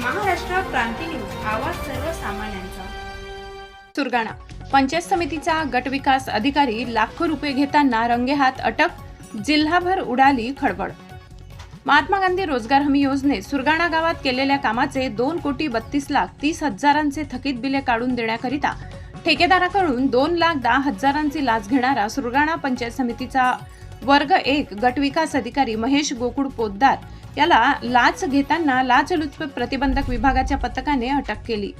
क्रांती news आवाज सर्वसामान्यांचा. सुरगाणा पंचायत समितीचा गटविकास अधिकारी लाखो रुपये घेताना रंगेहात अटक जिल्हाभर उडाली खळबळ. महात्मा गांधी रोजगार हमी योजनेत सुरगाणा गावात केलेल्या कामाचे दोन कोटी बत्तीस लाख तीस हजारांचे थकीत बिले काढून देण्याकरिता ठेकेदाराकडून दोन लाख दहा हजारांची लाच घेणारा सुरगाणा पंचायत समितीचा वर्ग एक गटविकास अधिकारी महेश गोकुळ पोद्दार याला लाच घेताना लाचलुचपत प्रतिबंधक विभागाच्या पथकाने अटक केली.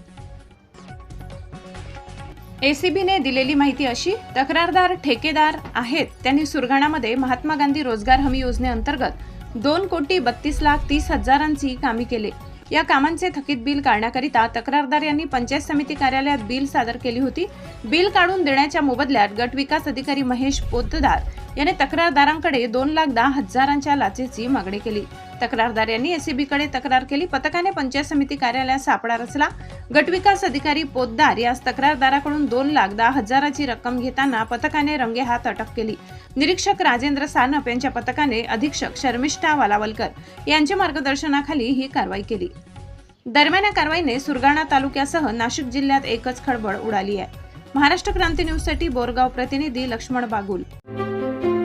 एसीबीने दिलेली माहिती अशी तक्रारदार ठेकेदार आहेत. त्यांनी सुरगाणामध्ये महात्मा गांधी रोजगार हमी योजनेअंतर्गत दोन कोटी बत्तीस लाख तीस हजारांची कामे केले. या कामांचे थकीत बिल काढण्याकरिता तक्रारदार यांनी पंचायत समिती कार्यालयात बिल सादर केली होती. बिल काढून देण्याच्या मोबदल्यात गट विकास अधिकारी महेश पोतदार याने तक्रारदारांकडे दोन लाख दहा हजारांच्या लाचेची मागणी केली. तक्रारदार यांनी एसीबीकडे तक्रार केली. पथकाने पंचायत समिती कार्यालयात सापळा रचला. गटविकास अधिकारी पोद्दार यास तक्रारदाराकडून दोन लाख दहा हजाराची रक्कम घेताना पथकाने रंगेहात अटक केली. निरीक्षक राजेंद्र सानप यांच्या पथकाने अधीक्षक शर्मिष्ठा वालावलकर यांच्या मार्गदर्शनाखाली ही कारवाई केली. दरम्यान या कारवाईने सुरगाणा तालुक्यासह नाशिक जिल्ह्यात एकच खळबळ उडाली आहे. महाराष्ट्र क्रांती न्यूजसाठी बोरगाव प्रतिनिधी लक्ष्मण बागुल.